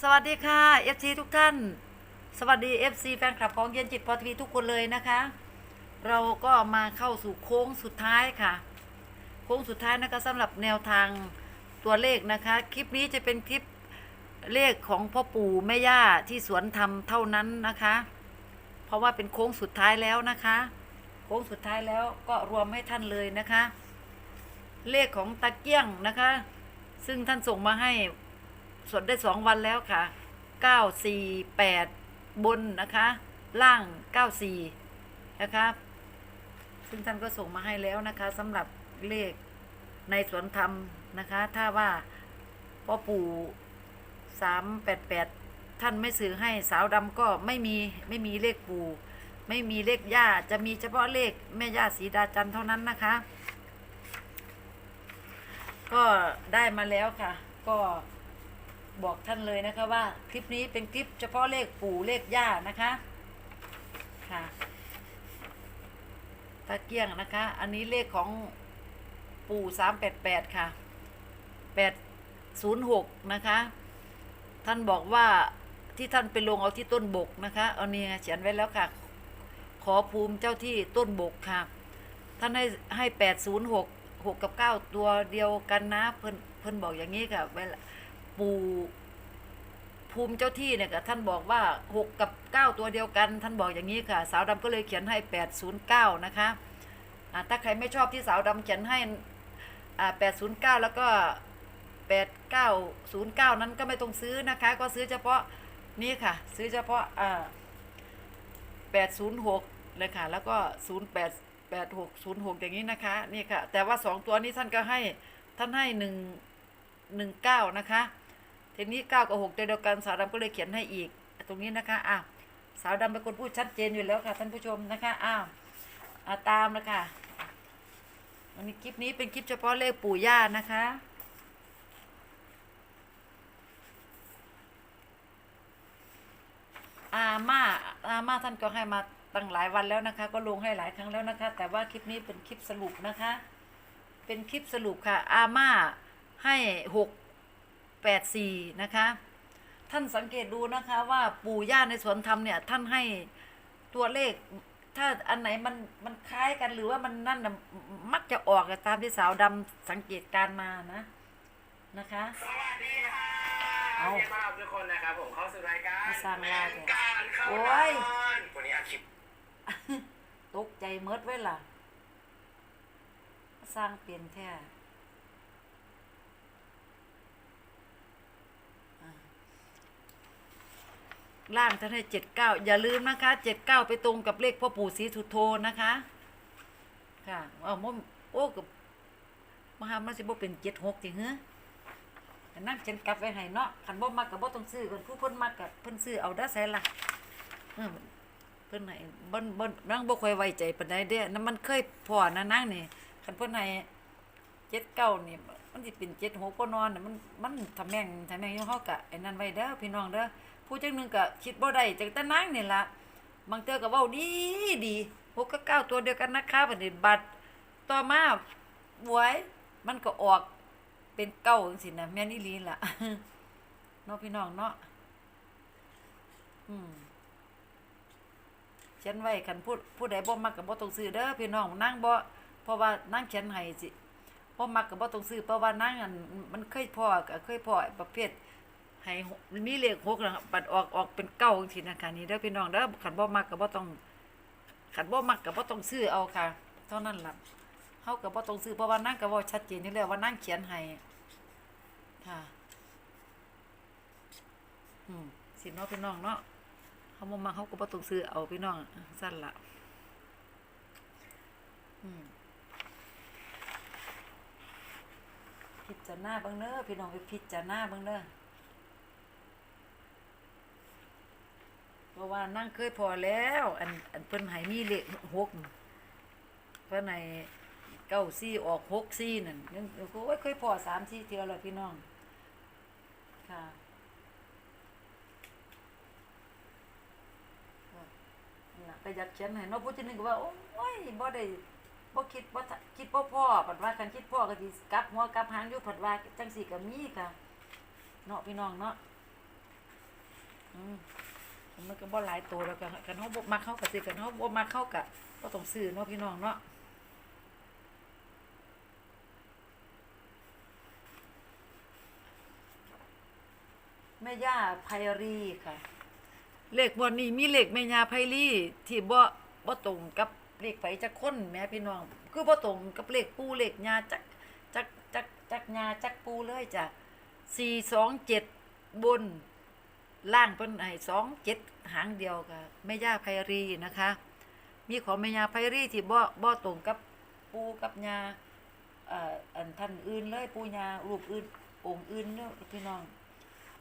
สวัสดีค่ะ FC ทุกท่าน สวัสดี FC แฟนคลับของเย็นจิตพอทีวีทุกคนเลยนะคะ เราก็มาเข้าสู่โค้งสุดท้ายค่ะ โค้งสุดท้ายนะคะสำหรับแนวทางตัวเลขนะคะ คลิปนี้จะเป็นคลิปเลขของพ่อปู่แม่ย่าที่สวนธรรมเท่านั้นนะคะ เพราะว่าเป็นโค้งสุดท้ายแล้วนะคะ โค้งสุดท้ายแล้วก็รวมให้ท่านเลยนะคะ เลขของตะเกียงนะคะ ซึ่งท่านส่งมาให้ สวดได้สองวันแล้วค่ะเก้าสี่แปดบนนะคะ ล่างเก้าสี่นะคะซึ่งท่านก็ส่งมาให้แล้วนะคะสำหรับเลขในสวนธรรมนะคะ ถ้าว่าพ่อปู่สามแปดแปดท่านไม่สื่อให้สาวดำก็ไม่มีไม่มีเลขปู่ไม่มีเลขย่าจะมีเฉพาะเลขแม่ย่าสีดาจันเท่านั้นนะคะ ก็ได้มาแล้วค่ะ ก็ บอกท่านเลยนะคะว่าคลิปนี้เป็นคลิปเฉพาะเลขปู่เลขย่านะคะค่ะตะเกียงนะคะ อันนี้เลขของปู่สามแปดแปดค่ะแปดศูนย์หกนะคะ ท่านบอกว่าที่ท่านไปลงเอาที่ต้นบกนะคะเอาเนี่ไงเขียนไว้แล้วค่ะ ขอภูมิเจ้าที่ต้นบกค่ะ ท่านให้ให้แปดศูนย์หกหกกับเก้าตัวเดียวกันนะเพิ่นเพิ่นบอกอย่างนี้ค่ะเวลา ปู่ภูมิเจ้าที่เนี่ยค่ะท่านบอกว่าหกกับเก้าตัวเดียวกัน ท่านบอกอย่างนี้ค่ะ สาวดำก็เลยเขียนให้แปดศูนย์เก้านะคะอ่าถ้าใครไม่ชอบที่สาวดำเขียนให้อ่าแปดศูนย์เก้าแล้วก็แปดเก้าศูนย์เก้านั้นก็ไม่ต้องซื้อนะคะ ก็ซื้อเฉพาะนี่ค่ะ ซื้อเฉพาะอ่าแปดศูนย์หกเลยค่ะแล้วก็ศูนย์แปดแปดหกศูนย์หกอย่างนี้นะคะ นี่ค่ะ แต่ว่าสองตัวนี้ท่านก็ให้ท่านให้หนึ่งหนึ่งเก้านะคะ ทีนี้เก้ากับหกตัวเดียวกันสาวดำก็เลยเขียนให้อีก ตรงนี้นะคะอ้าวสาวดำเป็นคนพูดชัดเจนอยู่แล้วค่ะท่านผู้ชมนะคะอ้าวาตามนะคะวันนี้คลิปนี้เป็นคลิปเฉพาะเลขปู่ย่านะคะอาม่าอาม่าท่านก็ให้มาตั้งหลายวันแล้วนะคะ ก็ลงให้หลายครั้งแล้วนะคะ แต่ว่าคลิปนี้เป็นคลิปสรุปนะคะ เป็นคลิปสรุปค่ะ อาม่าให้หก แปดสี่นะคะ ท่านสังเกตดูนะคะว่าปู่ย่าในสวนธรรมเนี่ย ท่านให้ตัวเลข ถ้าอันไหนมันมันคล้ายกันหรือว่ามันนั่นน่ะมักจะออกอะตามที่สาวดำสังเกตการณ์มานะนะคะสวัสดีค่ะเอายินดีต้อนรับทุกคนนะครับผมเข้าสู่รายการมาสร้างลายเนี่ยการเข้าโอ้นอยนวันนี้อาคลิปตกใจเมิดไว้ล่ะ สร้างเปลี่ยนแท้อ่า ล่างท่านให้เจ็ดเก้าอย่าลืมนะคะเจ็ดเก้าไปตรงกับเลขพ่อปู่ศรีสุโธนะคะ ค่ะเอามโอ้กับมหามัสิบ่เป็นเจ็ดหกจริงเหรอแต่นั่งเขียนกลับไว้ให้เนาะคันบ่มักกับบ่ต้องซื้อกันผู้เพิ่นมักกับเพิ่นซื้อเอาได้อแซ่ละเพิ่นให้บ่นบ่นนางบ่ค่อยไว้ใจปานใดเด้นั่นมันเคยพอนะนางนี่คันเพิ่นให้79นี่มันสิเป็น76บ่นอนน่ะมันมันทำแม่งทำแม่งอยู่เฮาก็ไอ้นั่นไว้เด้อพี่น้องเด้อ ผู้จังหนึ่งก็คิดบ่ได้จังแต่นางนี่ละบางเทื่อก็เว้าดีดี6กับ9ตัวเดียวกันนะคะบัดนี้บัดต่อมาบวยมันก็ออกเป็นเก้าจังซี่นะแม่นอีหลีล่ะเนาะพี่น้องเนาะอืมเขียนไว้คันผู้ผู้ใดบ่มักก็บ่ต้องซื้อเด้อพี่น้องนางบ่เพราะว่านางเขียนให้สิบ่มักก็บ่ต้องซื้อเพราะว่านางอันมันเคยพอก็เคยพอประเภท ให้มีเลข6นะปัดออกออกเป็นเก้าจังซี่นะคะนี่เด้อพี่น้องเด้อคันบ่มักก็บ่ต้องคันบ่มักก็บ่ต้องซื้อเอาค่ะ เท่านั้นล่ะเฮาก็บ่ต้องซื้อเพราะว่านางก็เว้าชัดเจนอยู่แล้วว่านางเขียนให้ค่ะอืมสิเนาะพี่น้องเนาะเขามามาเขาก็บ่ต้องซื้อเอาพี่น้องสั้นละอืมพิจารณาบ้างเด้อพี่น้องไปพิจารณาบ้างเด้อเพราะว่านั่งเคยพอแล้ว อันอันเพิ่นให้มีเลขหกเพิ่นให้เก้าซี่ออกหกซี่นั่นยังโอ้ยเคยพอสามซี่เทื่อแล้วพี่น้อง ค่ะนะก็อยากเขียนให้เนาะผู้ที่นึงก็ว่า โอ้ยบ่ได้บ่คิดบ่คิดบ่พ่อปัดว่าคันคิดพ่อก็สิกลับหัวกลับหางอยู่ปัดว่าจังซี่ก็มีค่ะเนาะพี่น้องเนาะอืม มันก็บ่หลายตัวแล้วกันกันเฮาบ่มักเข้ากับสิกันเฮาบ่มักเข้ากับก็ต้องซื้อเนาะพี่น้องเนาะแม่ย่าไพรีค่ะ เลขบนนี้มีเลขแม่ย่าไพรีที่บ่บ่ตรงกับเลขไผจักคนแม่พี่น้อง คือบ่ตรงกับเลขปูเลขย่าจักจักจักจักย่าจักปูเลยจ้ะ427บน ล่างเพิ่นให้27หางเดียวค่ะแม่ย่าไพรีนะคะ มีของแม่ย่าไพรีที่บ่บ่ตรงกับปู่กับย่าอ่ออันท่านอื่นเลยปู่ย่ารูปอื่นองค์อื่นเนาะพี่น้อง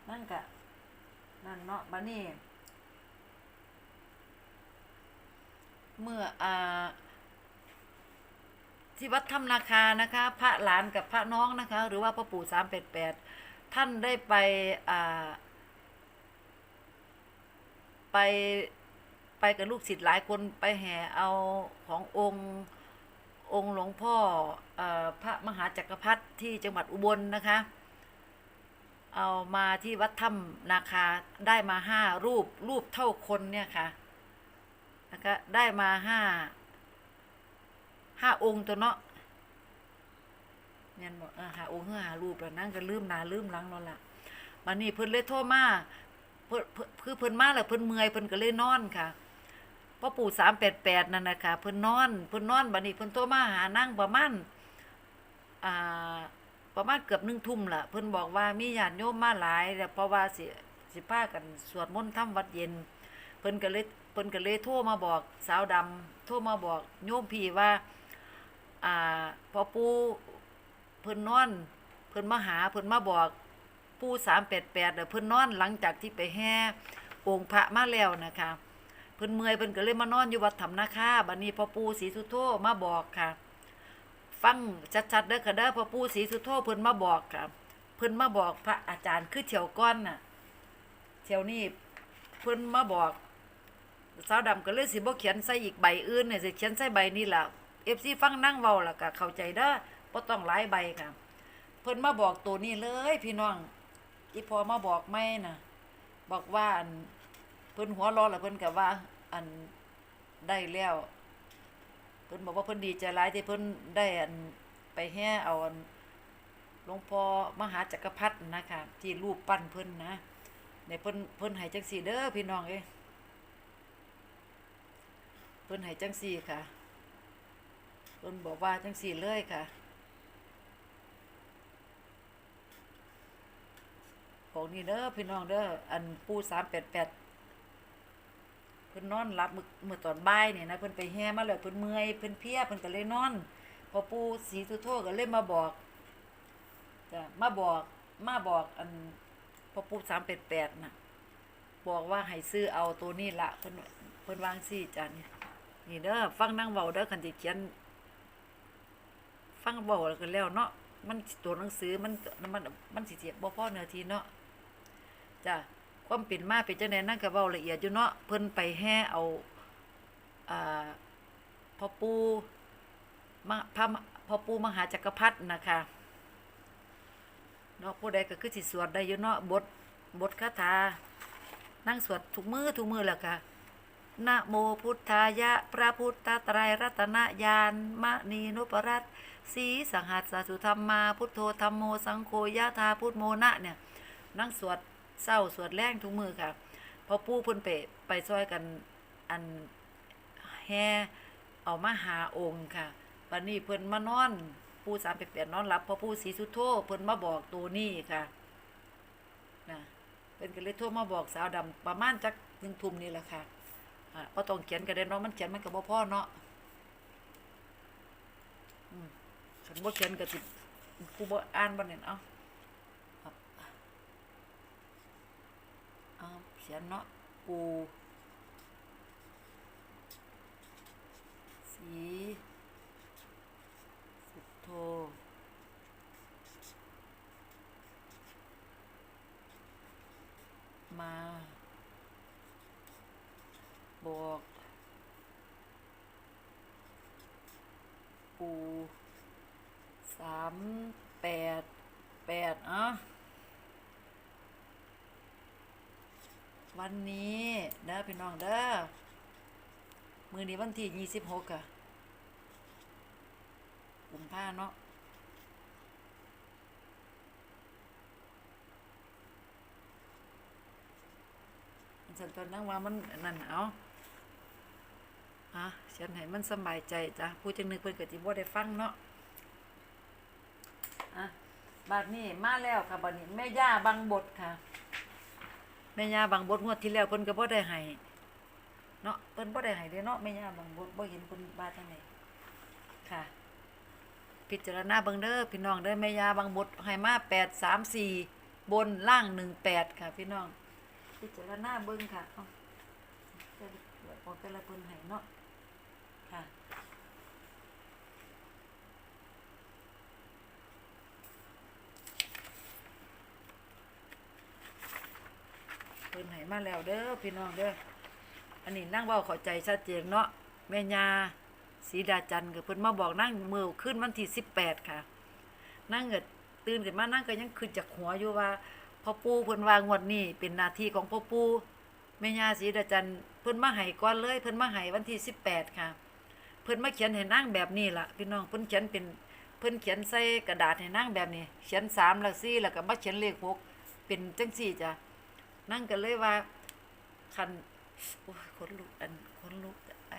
นั่นกะนั่นเนาะบัดนี้เมื่ออ่าที่วัดถ้ำนาคานะคะ พระหลานกับพระน้องนะคะ หรือว่าพระปู่สามแปดแปดท่านได้ไปอ่า ไปไปกับลูกศิษย์หลายคนไปแห่เอาขององค์องค์หลวงพ่อเออพระมหาจักรพรรดิที่จังหวัดอุบลนะคะ เอามาที่วัดถ้ำนาคาได้มาห้ารูปรูปเท่าคนเนี่ยค่ะแล้วก็ได้มาห้าห้าองค์ตัวเนาะเนี่ยบอกเออหาองค์หารูปแล้วนั่งก็ลืมนาลืมลังนั่นละวันนี้เพิ่นเลยโทรมา พิ่นเพิ่นคือเพิ่นมาแล้วเพิ่นเมื่อยเพิ่นก็เลยนอนค่ะพ่อปู่สามแปดแปดนั่นนะคะเพิ่นนอนเพิ่นนอนบัดนี้เพิ่นโทรมาหานั่งประมาณอ่าประมาณเกือบหนึ่งทุ่มละเพิ่นบอกว่ามีญาติโยมมาหลายแต่เพราะว่าสิสิพากันสวดมนต์ทำวัดเย็น เพิ่นก็เลยเพิ่นก็เลยโทรมาบอกสาวดำโทรมาบอกโยมพี่ว่าอ่าพอปู่เพิ่นนอน เพิ่นมาหาเพิ่นมาบอก ปู่สามแปดแปดเพิ่นนอนหลังจากที่ไปแห่องค์พระมาแล้วนะคะเพิ่นเมื่อยเพิ่นก็เลยมานอนอยู่วัดถ้ำนาคาบัดนี้พอปู่ศรีสุโธมาบอกค่ะ ฟังชัดๆเด้อค่ะเด้อพระปู่ศรีสุโธเพิ่นมาบอกครับเพิ่นมาบอกพระอาจารย์คือเที่ยวก้อนน่ะเที่ยวนี้เพิ่นมาบอกสาวดำก็เลยสิบ่เขียนใส่อีกใบอื่นเนี่ยสิเขียนใส่ใบนี้ล่ะ FC ฟังนั่งเว้าล่ะก็เข้าใจเด้อบ่ต้องหลายใบค่ะเพิ่นมาบอกตัวนี้เลยพี่น้อง อีพอมาบอกไม่น่ะ บอกว่าอันเพิ่นหัวเรอแล้วเพิ่นก็ว่า อันได้แล้ว เพิ่นบอกว่าเพิ่นดีใจหลายที่เพิ่นได้อันไปแห่เอาอันหลวงพ่อมหาจักรพรรดินะคะที่รูปปั้นเพิ่นนะในเพิ่นเพิ่นให้จังซี่เด้อพี่น้องเอ้เพิ่นให้จังซี่ค่ะ เพิ่นบอกว่าจังซี่เลยค่ะ ของนี่เด้อพี่น้องเด้ออันปู388เพิ่นนอนหลับมือมือตอนบ่ายนี่นะเพิ่นไปแห่มาแล้วเพิ่นเมื่อยเพิ่นเพียเพิ่นก็เลยนอน พอปู่ศรีสุโธก็เลยมาบอกจะมาบอกมาบอกอันพอปู่388น่ะ บอกว่าให้ซื้อเอาตัวนี้ละเพิ่นเพิ่นวางซี่จ้ะนี่นี่เด้อฟังนั่งเว้าเด้อคันสิเขียนฟังเว้าแล้วก็แล้วเนาะมันตัวหนังสือมันมันมันสิเสียบ่พ่อเนื้อทีเนาะ จ้ะความเป็นมาเป็นจังไดนั่นก็เว้าละเอียดอยู่เนาะเพิ่นไปแห่เอาอ่าพ่อปู่มาพระพ่อปู่มหาจักรพรรดินะคะเนาะผู้ใดก็คือสิสวดได้อยู่เนาะบทบทคาถานั่งสวดทุกมือทุกมือแหละค่ะนะโมพุทธายะ พระพุทธไตรรัตนญาณมะนีนุปรัตสีสังหัสสุธรรมมา พุทโธธรรมโมสังโฆยะธาพุทโมนะเนี่ยนั่งสวด เศร้าสวดแรงทุกมือค่ะพอปู่เพิ่นไปไปซอยกันอันแห่เอามาหาองค์ค่ะวันนี้เพิ่นมานอนปู่สามแปดแปดนอนหลับพอปู่ศรีสุโธเพิ่นมาบอกตัวนี้ค่ะนะเพิ่นก็เลยโทรมาบอกสาวดำประมาณจักหนึ่งทุ่มนี่แหละค่ะอ่าบ่ต้องเขียนก็ได้เนาะมันเขียนมันก็บ่พอเนาะอืมฉันบ่เขียนก็สิผู้บ่อ่านบ่เนี่ยเอ้า เอาเขียนเนาะปูสีสุดโทมาบอกปูสามแปดแปดอะ วันนี้เด้อพี่น้องเด้อมือนี้วันที่ยี่สิบหกอะกุมภาเนาะมันตอนนั่งว่ามันนั่นเอาอะฉันให้มันสบายใจจ้ะผู้จังนึกเพิ่นก็สิบ่ได้ฟังเนาะอะบัดนี้มาแล้วค่ะบัดนี้แม่ย่าบางบทค่ะ แม่ย่าบางบทงวดที่แล้วเพิ่นก็บ่ได้ให้เนาะเพิ่นบ่ได้ให้เด้เนาะแม่ย่าบางบทบ่เห็นเพิ่นว่าจังไดค่ะ พิจารณาเบิ่งเด้อพี่น้องเด้อแม่ย่าบางบทให้มา8 3 4 บนล่าง 18 ค่ะ พี่น้อง พิจารณาเบิ่งค่ะเอ้าแต่ละพอแต่ละเพิ่นให้เนาะค่ะ เพิ่นให้ มาแล้วเด้อพี่น้องเด้ออันนี้นั่งเว้าเข้าใจชัดเจนเนาะแม่ยาศรีดาจันทร์ก็เพิ่นมาบอกนั่งมือขึ้นวันที่18ค่ะ นั่งก็ตื่นขึ้นมานั่งก็ยังคิดจากหัวอยู่ว่าพ่อปู่เพิ่นว่างวดนี้เป็นนาทีของพ่อปู่แม่ยาศรีดาจันเพิ่นมาให้ก่อนเลยเพิ่นมาให้วันที่18ค่ะ เพิ่นมาเขียนให้นั่งแบบนี้ล่ะพี่น้องเพิ่นเขียนเป็นเพิ่นเขียนใส่กระดาษให้นั่งแบบนี้ เขียน3แล้ว4แล้วก็มาเขียนเลข6เป็นจังซี่จ้ะ นั่งกันเลยว่า คันโอ้ยขนลุกอันขนลุกไอ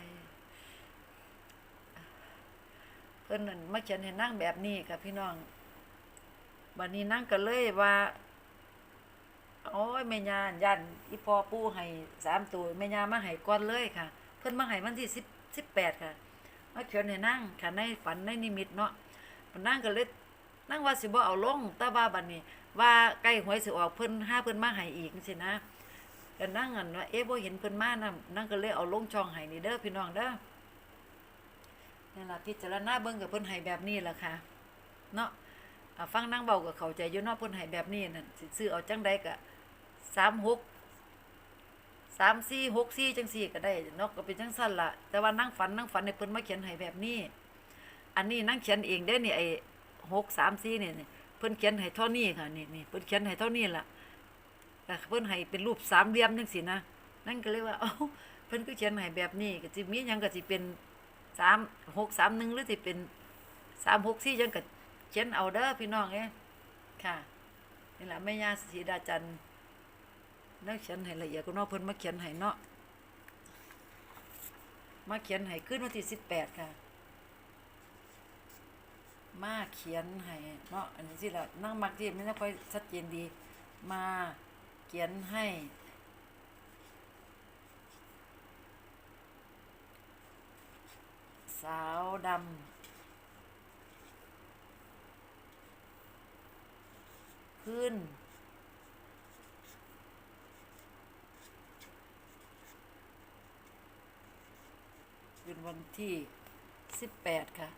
เพิ่นนั่นมาเขียนให้นั่งแบบนี้ค่ะพี่น้องบัดนี้นั่งกันเลยว่าโอ้ยแม่ย่ายันอีพอปูให้สามตัวแม่ยามาให้ก่อนเลยค่ะ เพิ่นมาให้วันที่สิบสิบแปดค่ะมาเขียนให้นั่งค่ะในฝันในนิมิตเนาะมันนั่งกันเลยนั่งว่าสิบ่เอาลงแต่ว่าบัดนี้ ว่าใกล้หวยสิออกเพิ่นห้าเพิ่นมาให้อีกสินะก็นั่งอันว่าเอ๊ะบ่เห็นเพิ่นมานํนั่งก็เลยเอาลงช่องให้นี่เด้อพี่น้องเด้อนี่ล่ะพิจารณาเบิ่งกับเพิ่นให้แบบนี้ล่ะค่ะเนาะฟังนั่งเบาก็เข้าใจอยู่เนาะเพิ่นให้แบบนี้นั่นสิซื้อเอาจังใดก็36 34 64จังซี่ก็ได้เนาะก็เป็นจังซั่นละแต่ว่านั่งฝันนั่งฝันให้เพิ่นมาเขียนให้แบบนี้ อันนี้นั่งเขียนเองเด้อนี่ไอ้634นี่เนี่เพิ่นเขียนให้เท่านี้ค่ะนี่นี่เพิ่นเขียนให้เท่านี้ล่ะแต่เพิ่นให้เป็นรูปสามเหลี่ยมจังซี่นะนั่นก็เลยว่าเอ้าเพิ่นก็เขียนให้แบบนี้ก็สิมีหยังก็สิเป็น3 6 3 1หนึ่งหรือสิเป็น3 6 4จังก็เขียนเอาเด้อพี่น้องเอ้ค่ะนี่แหละแม่ย่าศรีดาจันนักเขียนให้ละเอียดก็นาะเพิ่นมาเขียนให้เนาะมาเขียนให้ขึ้นวันที่18ค่ะ มาเขียนให้เนาะอันนี้สิละนั่งมักที่ไม่ค่อยชัดเจนดี มาเขียนให้ สาวดำขึ้น เป็นวันที่สิบแปดค่ะ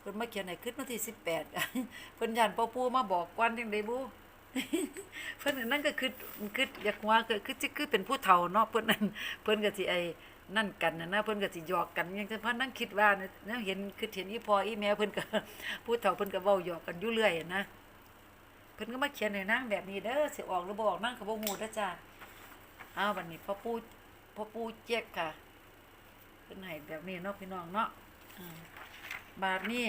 เพิ่นมาเขียนให้ขึ้นวันที่สิบแปดเพิ่นย่านพ่อปู่มาบอกกวนจังไดบุเพิ่นนั่นก็คือคืออยากว่าก็คือสิคือเป็นผู้เฒ่าเนาะเพิ่นนั่นเพิ่นก็สิไอ้นั่นกันนะนะเพิ่นก็สิหยอกกันย่างแต่เพิ่นนั่งคิดว่านะแนวเห็นคือเห็นอีพ่ออีแม่เพิ่นก็ผู้เฒ่าเพิ่นก็เว้าหยอกกันอยู่เรื่อยนะเพิ่นก็มาเขียนให้นางแบบนี้เด้อสิออกหรือบ่ออกนางก็บ่ฮู้เด้อจ้าอ้าวบัดนี้พ่อปู่พ่อปู่เจ๊กค่ะเพิ่นให้แบบนี้เนาะพี่น้องเนาะอืม บาทนี่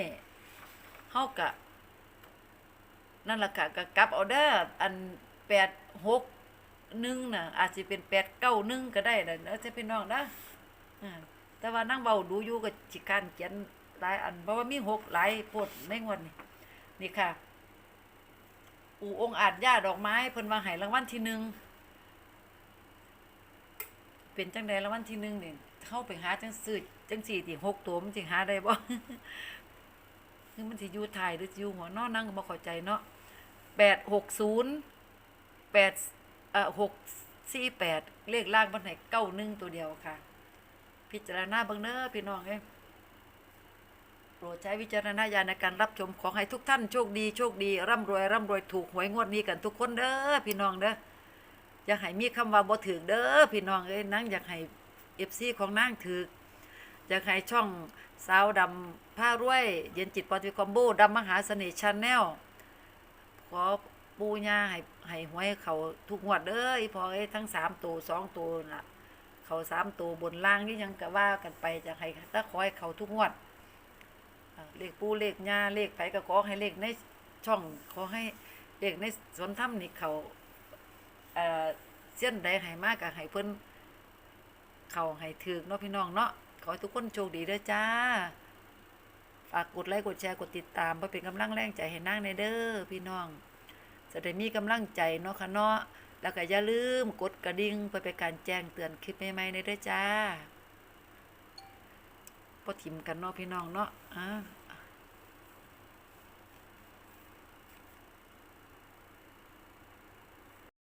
เฮากะ นั่นล่ะค่ะก็กลับเอาเด้ออัน8 6 1น่ะ อาจสิเป็น8 9 1ก็ได้ล่ะเด้อจ้ะพี่น้องนะอ่าแต่ว่านั่งเบาดูอยู่ก็สิการเขียนหลายอันเพราะว่ามี6หลายโพดในงวดนี้นี่ค่ะ อูองอาจย่าดอกไม้เพิ่นว่าให้รางวัลที่หนึ่ง เป็นจังไดรางวัลที่หนึ่งเนี่ยเข้าไปหาจังซื้อจังสี่ที่หกตัวมันสิหาได้บ่คือมันสิอยู่ท้ายหรืออยู่หัวนอนั่งก็บ่เข้าใจเนาะ860 8เอ่อ648เลขล่างมันให้91ตัวเดียวค่ะ พิจารณาบิ่งเด้อพี่น้องเอ้ยโปรดใช้วิจารณญาณในการรับชมขอให้ทุกท่านโชคดีโชคดี ร่ำรวยร่ำรวยถูกหวยงวดนี้กันทุกคนเด้อพี่น้องเด้อ อยากให้มีคำว่าบ่ถูกเด้อพี่น้องเอ้ยนางอยากให้ FC ของนางถูกอยากให้ช่องสาวดำผ้ารวย เย็นจิตปอติคอมโบดำมหาเสน่ห์ชาแนลขอปูญาให้ให้หวยเขาทุกงวดเด้อพอเอ้ยทั้งสามตัวสองตัวน่ะ เขาสามตัวบนล่างนี่ยังก็ว่ากันไปจะให้ถ้าขอให้เขาทุกงวดเลขปูเลขญาเลขไผก็ขอให้เลขในช่องขอให้เลขในสวนถ้ำนี่เขา เอ่อเส้นใดให้มากก็ให้เพิ่นเขาให้ถึกเนาะพี่น้องเนาะขอให้ทุกคนโชคดีเด้อจ้าฝากกดไลค์กดแชร์กดติดตามเพื่อเป็นกำลังแรงใจให้นางในเด้อพี่น้อง จะได้มีกำลังใจเนาะค่ะเนาะแล้วก็อย่าลืมกดกระดิ่งเพื่อเป็นการแจ้งเตือนคลิปใหม่ๆในเด้อจ้าพอถิ่มกันเนาะพี่น้องเนาะอ่า